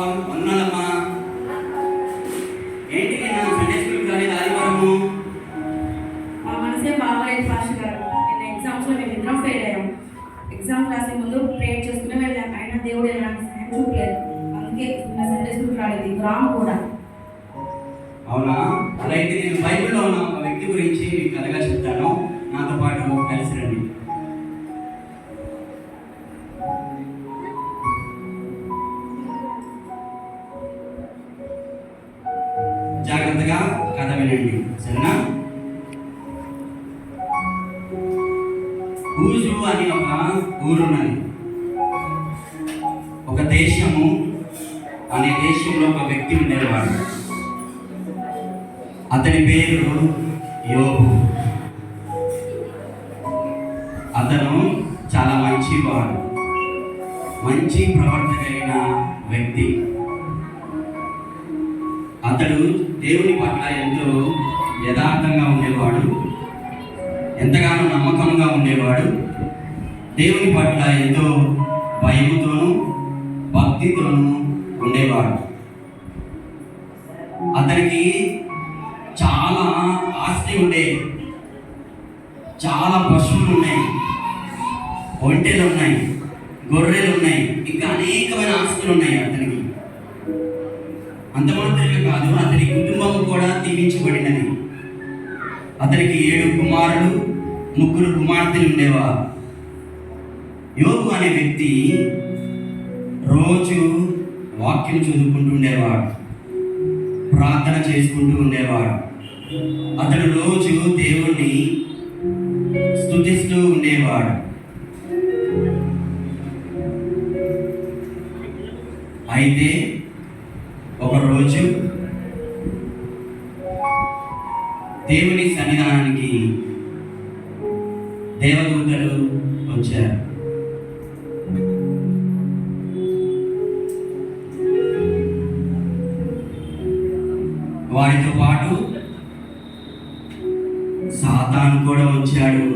వందనాలమ్మా ఏంటి నేను సండే స్కూల్కి రాలేదు ఆదివారము? మా మనసే బాగలేదు పాస్టర్ గారు. నిన్న ఎగ్జామ్స్లో మేము ఇద్దరం ఫెయిల్ అయ్యాం. ఎగ్జామ్స్ రాసే ముందు ప్రేయర్ చేసుకునే వెళ్ళాం. అయినా దేవుడు ఎలాంటి సహాయం చూపలేదు. అందుకే నిన్న సండే స్కూల్కి రాలేదు. గ్రామం కూడా. అవునా? అలా అయితే నేను బైబిల్లో ఉన్న ఒక వ్యక్తి గురించి మీకు కథగా చెప్తాను. నాతో పాటు కలిసి రండి. వినండి సరేనా? ఊజు అని ఒక ఊరున్నది. ఒక దేశము అనే దేశంలో ఒక వ్యక్తి ఉండేవాడు అతని పేరు యోగు అతను చాలా మంచివాడు. మంచి ప్రవర్తన కలిగిన వ్యక్తి. అతడు దేవుని పట్ల ఎంతో యథార్థంగా ఉండేవాడు ఎంతగానో నమ్మకంగా ఉండేవాడు. దేవుని పట్ల ఎంతో భయముతోనూ భక్తితోనూ ఉండేవాడు. అతనికి చాలా ఆస్తి ఉండేది చాలా పశువులు ఉన్నాయి ఒంటెలు ఉన్నాయి గొర్రెలు ఉన్నాయి ఇంకా అనేకమైన ఆస్తులు ఉన్నాయి అతనికి. నియమించబడినది అతనికి ఏడు కుమారులు ముగ్గురు కుమార్తెలు ఉండేవారు యోగు అనే వ్యక్తి రోజు వాక్యం చదువుకుంటూ ఉండేవాడు. ప్రార్థన చేసుకుంటూ ఉండేవాడు. అతడు రోజు దేవుణ్ణి స్తుతిస్తూ ఉండేవాడు. అయితే సాతాను కూడా వచ్చాడు.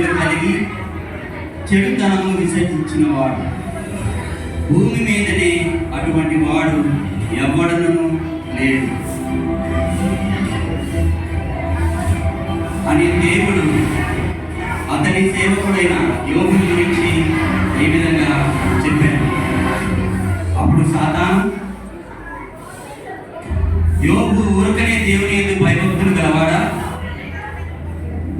భయభక్తులు కలిగి చెడుతనము విసర్జించిన వాడు భూమి మీదనే అటువంటి వాడు ఎవ్వడను లేడు. అని దేవుడు అతని సేవకుడైన యోగుని గురించి ఈ విధంగా చెప్పాడు. అప్పుడు సాతాను యోగు ఊరకనే దేవుని ఎందుకు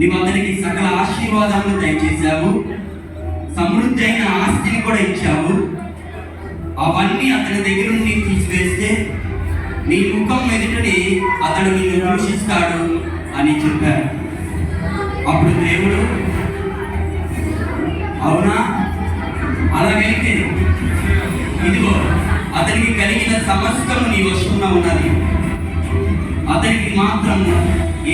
నీవు అతనికి సకల ఆశీర్వాదాలను దయచేశావు. సమృద్ధి అయిన ఆస్తిని కూడా ఇచ్చావు. అవన్నీ అతని దగ్గర నుండి తీసివేస్తే నీ ముఖం ఎదుటని అతడు నిన్ను దూషిస్తాడు అని చెప్పారు అప్పుడు దేవుడు అవునా? అలాగైతే ఇదిగో అతనికి కలిగిన సమస్తము నీ వస్తున్నా ఉన్నది. అతనికి మాత్రం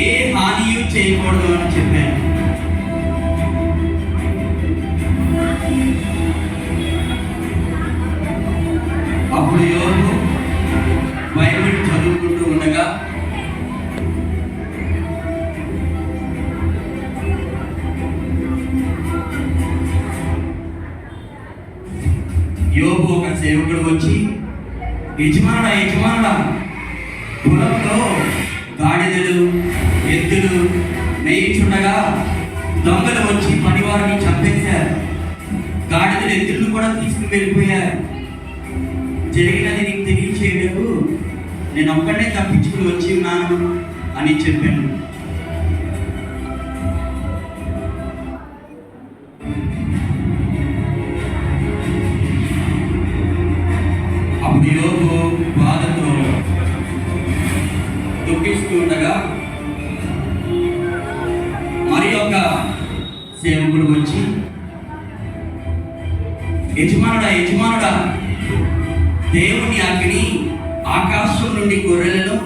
ఏ హాని చేయకూడదు అని చెప్పాను. అప్పుడు యోగు బైబిల్ చదువుకుంటూ ఉండగా యోగు ఒక సేవకుడు వచ్చి యజమాన యజమాన పొలంలో గాడిదలు ఎద్దులు మేయించుండగా దొంగలు వచ్చి పనివారిని చంపేశారు. గాడిదలు ఎద్దులను కూడా తీసుకుని వెళ్ళిపోయారు. జరిగినది నీకు తెలియచేయటకు నేను ఒక్కడే తప్పించుకుని వచ్చి ఉన్నాను అని చెప్పాను. చూస్తూ ఉండగా మరి ఒక సేవకుడు వచ్చి యజమానుడా యజమానుడా దేవుని అగ్ని ఆకాశం నుండి గొర్రెలను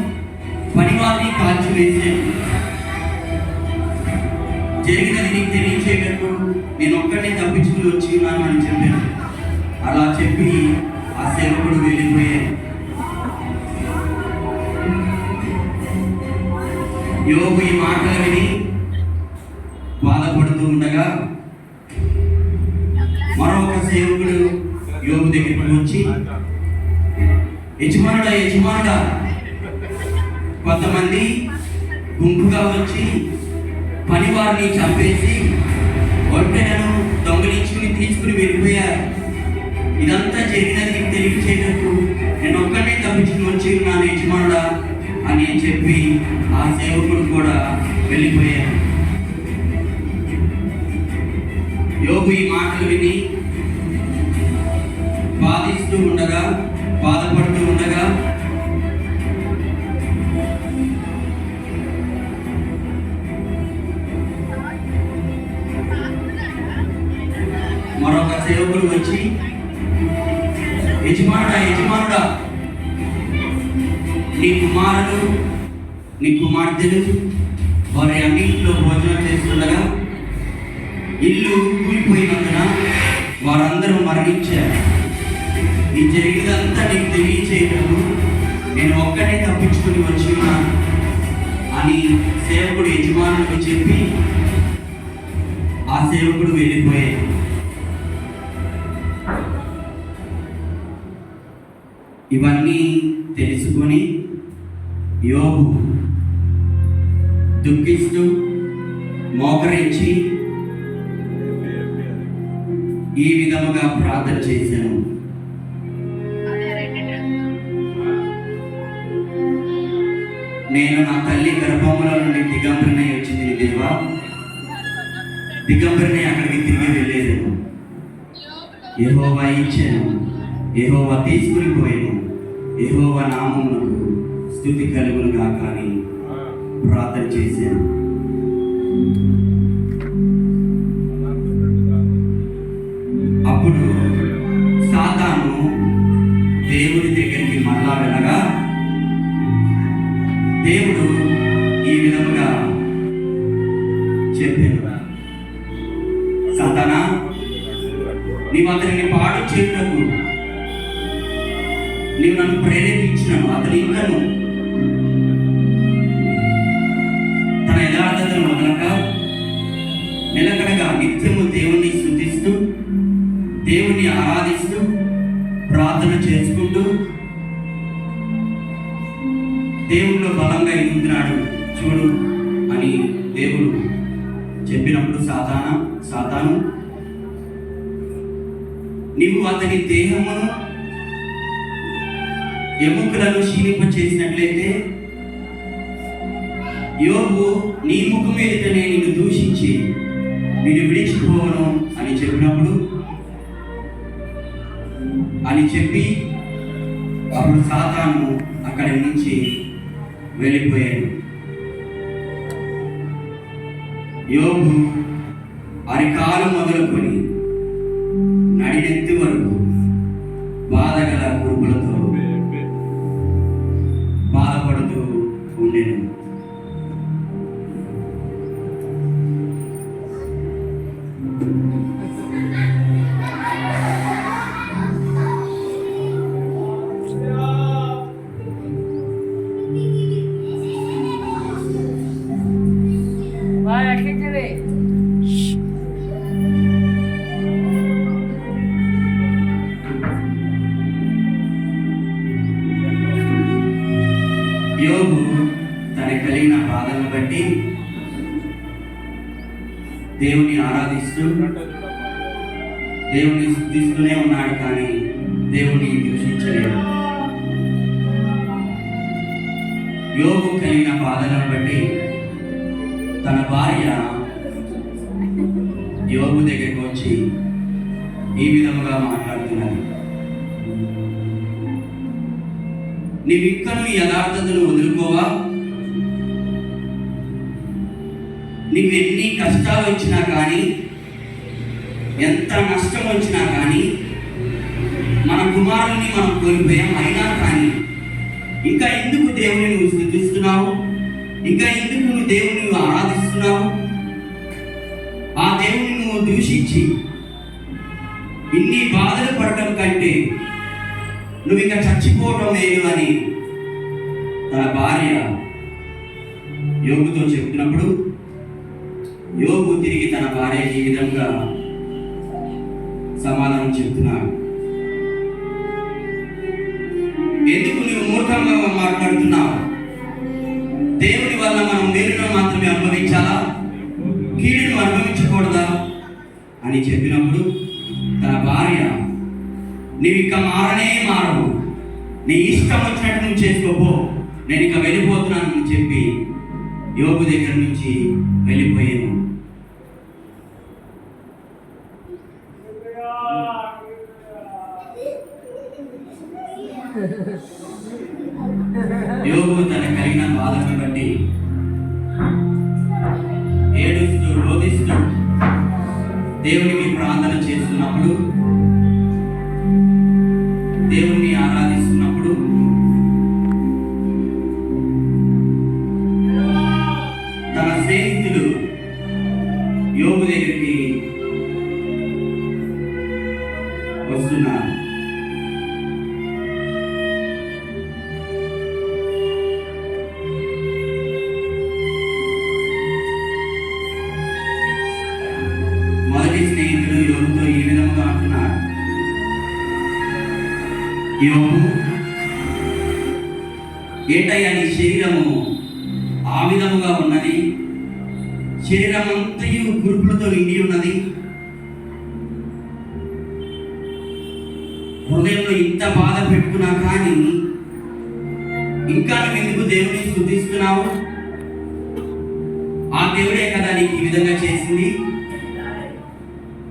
పనివారిని కాల్చివేసాను జరిగినది నీకు తెలియచేయటకు నేను ఒక్కడిని తప్పించుకుని వచ్చి ఉన్నాను అని చెప్పాను అలా చెప్పి ఆ సేవకుడు వెళ్ళిపోయాను యోగు ఈ మాటలు విని బాధపడుతూ ఉండగా మరొక సేవకుడు యోగు దగ్గరికి వచ్చి యజమానుడా యజమానుడా కొంతమంది గుంపుగా వచ్చి పనివారిని చంపేసి ఒంటెలను దొంగలించుకుని తీసుకుని వెళ్ళిపోయారు. ఇదంతా జరిగినది నీకు తెలియచేయటకు నేను ఒక్కడే తప్పించుకుని వచ్చి ఉన్నాను యజమానుడా. అని చెప్పి ఆ సేవకుడు కూడా వెళ్ళిపోయాడు. యోగు ఈ మాటలు విని బాధిస్తూ ఉండగా బాధపడుతూ ఉండగా నీ వారి అన్నింటిలో భోజనం చేస్తుండగా ఇల్లు కూలిపోయినందున వారందరూ మరణించారు. ఈ జరిగినంతా నీకు తెలియచేయటము నేను ఒక్కడే తప్పించుకుని వచ్చి ఉన్నాను. అని సేవకుడు యజమానులకు చెప్పి ఆ సేవకుడు వెళ్ళిపోయాడు. ఇవన్నీ తెలుసుకొని యోగు దుఃఖిస్తూ మోకరించి ఈ విధముగా ప్రార్థన చేశాను. నేను నా తల్లి గర్భముల నుండి దిగంబరినై వచ్చింది దేవా. దిగంబరిని అక్కడికి తిరిగి వెళ్ళేది. ఏహోవా ఇచ్చాను. ఏహోవా తీసుకుని పోయాను. ఏహోవా నామమునకు స్థుతి కలుగును కాక ప్రార్థన చేశాను. అప్పుడు సాతాను దేవుని దగ్గరికి మరలా వెళ్ళగా దేవుడు ఈ విధముగా చెప్పాను సాతానా నీవు అతనిని పాడు చేయటకు నీవు నన్ను ప్రేరేపించినాను అతను ఇంకను నిలకడగా నిత్యము దేవుణ్ణి శుద్ధిస్తూ దేవుణ్ణి ఆరాధిస్తూ ప్రార్థన చేసుకుంటూ దేవుల్లో బలంగా ఎదుగుతున్నాడు చూడు అని దేవుడు చెప్పినప్పుడు సాధాన సాధాను నీవు అతని దేహమును ఎముకలను క్షీణింప చేసినట్లయితే యోగు నీ ముఖం మీదనే నిన్ను దూషి నేను విడిచిపోవను అని చెప్పినప్పుడు అని చెప్పి అప్పుడు సాతాను అక్కడి నుంచి వెళ్ళిపోయాడు. యోగు అరికాలు మొదలుకొని యోగు కలిగిన బాధలను బట్టి తన భార్య యోగు దగ్గరికి వచ్చి ఈ విధముగా మాట్లాడుతున్నది. నీవు ఇక్కడ నీ యథార్థతను వదులుకోవా? నీకు ఎన్ని కష్టాలు వచ్చినా కానీ ఎంత నష్టం వచ్చినా కానీ మన కుమారుని మనం కోల్పోయాం అయినా కానీ ఇంకా ఎందుకు దేవుని నువ్వు స్థుతిస్తున్నావు? ఇంకా ఎందుకు నువ్వు దేవుని నువ్వు ఆరాధిస్తున్నావు? ఆ దేవుని నువ్వు దూషించి ఇన్ని బాధలు పడటం కంటే నువ్వు ఇంకా చచ్చిపోవటం లేదు అని తన భార్య యోగుతో చెప్తున్నప్పుడు యోగు తిరిగి తన భార్యకి ఈ విధంగా సమాధానం చెప్తున్నాడు ఎందుకు నువ్వు మూర్ఖంగా మాట్లాడుతున్నావు దేవుని వల్ల మనం మేలును మాత్రమే అనుభవించాలా? కీడును అనుభవించకూడదా? అని చెప్పినప్పుడు తన భార్య నీవు ఇక మారనే మారవు. నీ ఇష్టం వచ్చినట్టు నువ్వు చేసుకోపో. నేను ఇక వెళ్ళిపోతున్నాను అని చెప్పి యోగు దగ్గర నుంచి వెళ్ళిపోయాను. స్నేహితులు ఉన్నది హృదయంలో ఇంత బాధ పెట్టుకున్నా కానీ ఇంకా నువ్వు ఎందుకు దేవుని స్థుతిస్తున్నావు? ఆ దేవుడే కదా నీకు ఈ విధంగా చేసింది.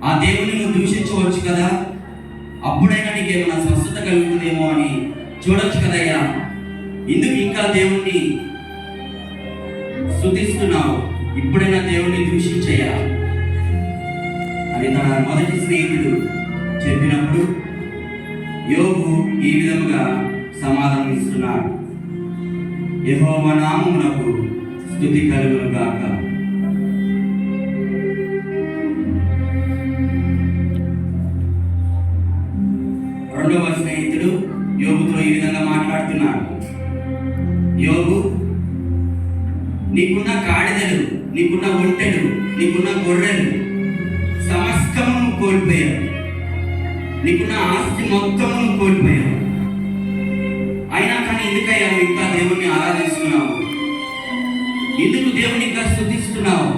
ఆ దేవుని నువ్వు దూషించవచ్చు కదా. అప్పుడైనా నీకు ఏమైనా స్వస్థత కలుగుతుందేమో అని చూడొచ్చు కదయ్యా ఎందుకు ఇంకా దేవుణ్ణి స్థుతిస్తున్నావు? ఇప్పుడైనా దేవుణ్ణి దూషించయ్యా. అది తన మొదటి స్నేహితుడు చెప్పినప్పుడు యోగు ఈ విధముగా సమాధానం ఇస్తున్నాడు. యెహోవ నామమునకు స్థుతి కలుగును గాక. రెండవ స్నేహితుడు యోగుతో ఈ విధంగా మాట్లాడుతున్నాడు. యోగు నీకున్న కాడిదలు నీకున్న ఒంటెలు నీకున్న గొర్రెలు కోల్పోయావు నీకున్న ఆస్తి మొత్తం కోల్పోయావు అయినా కానీ ఎందుకయ్యా ఇంకా దేవుణ్ణి ఆరాధిస్తున్నావు? ఎందుకు దేవుని ఇంకా స్థుతిస్తున్నావు?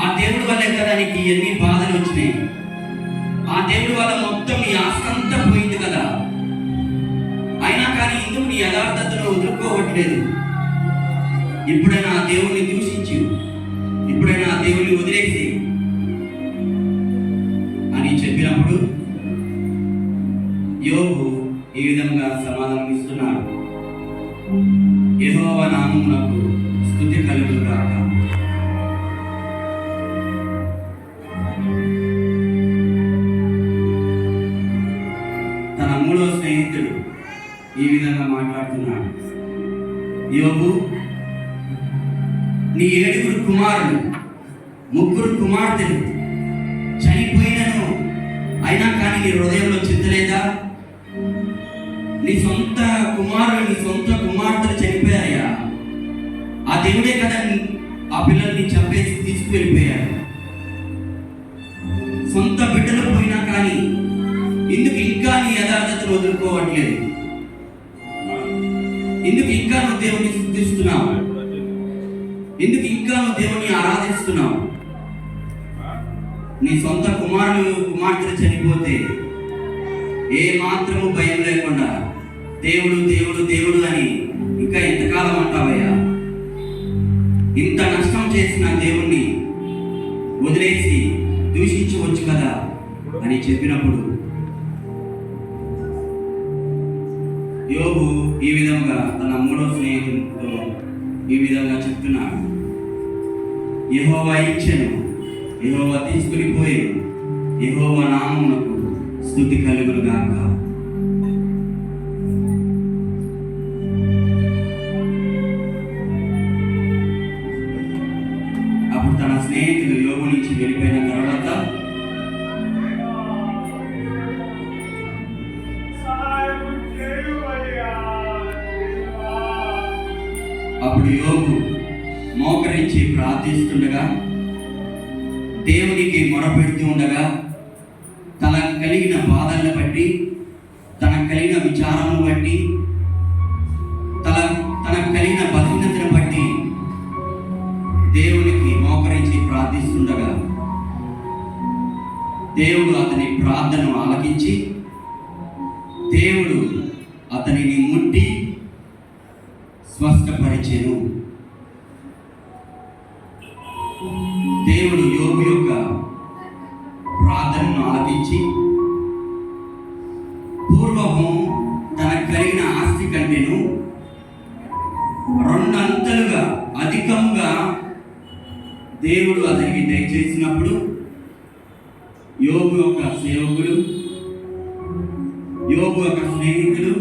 ఆ దేవుడి వల్లే కదా నీకు ఎన్ని బాధలు వచ్చినాయి. ఆ దేవుడి వల్ల మొత్తం నీ ఆస్తి అంతా పోయింది కదా. అయినా కానీ ఎందుకు నీ యథార్థతను వదులుకోవట్లేదు? ఇప్పుడైనా ఆ దేవుణ్ణి దూషించు. ఇప్పుడైనా ఆ దేవుణ్ణి వదిలేసి ఈ విధంగా మాట్లాడుతున్నాడు. యోగు నీ ఏడుగురు కుమారులు ముగ్గురు కుమార్తెలు చనిపోయినను అయినా కానీ నీ హృదయంలో చింతలేదా? నీ సొంత కుమారులు నీ సొంత కుమార్తెలు చనిపోయాయా? ఆ దేవుడే కదా ఎందుకు ఇంకా నువ్వు దేవుని స్థుతిస్తున్నావు ఎందుకు ఇంకా నువ్వు దేవుని ఆరాధిస్తున్నావు? నీ సొంత కుమారులు కుమార్తెలు చనిపోతే ఏ మాత్రము భయం లేకుండా దేవుడు దేవుడు దేవుడు అని ఇంకా ఎంతకాలం అంటావయ్యా? ఇంత నష్టం చేసిన దేవుణ్ణి వదిలేసి దూషించవచ్చు కదా అని చెప్పినప్పుడు యోగు ఈ విధంగా తన మూడో స్నేహితుడితో ఈ విధంగా చెప్తున్నాడు యహోవా ఇచ్చెను. యహోవా తీసుకుని పోయి యహోవా నామమునకు స్థుతి కలుగును కలిగిన బాధలను బట్టి తన కలిగిన విచారాలను బట్టి తన తనకు కలిగిన బలహీనతను బట్టి దేవునికి మోకరించి ప్రార్థిస్తుండగా దేవుడు అతని ప్రార్థనను ఆలకించి రెండంతలుగా అధికంగా దేవుడు అతనికి దయచేసినప్పుడు యోగు యొక్క సేవకుడు యోగు యొక్క స్నేహితుడు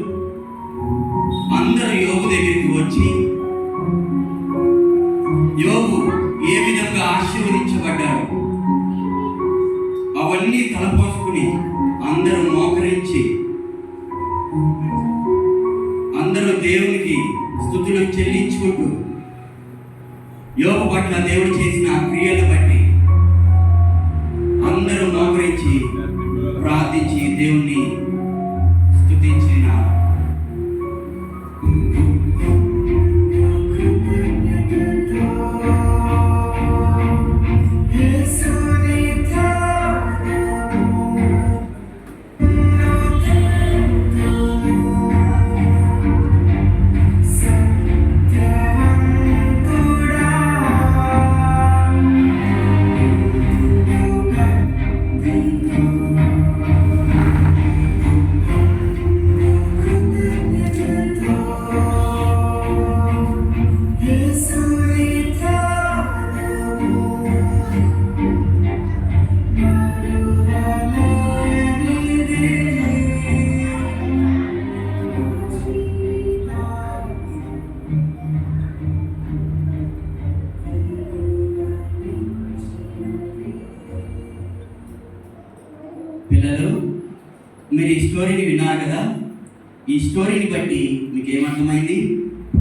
స్టోరీని విన్నారు కదా ఈ స్టోరీని బట్టి మీకు ఏమర్థమైంది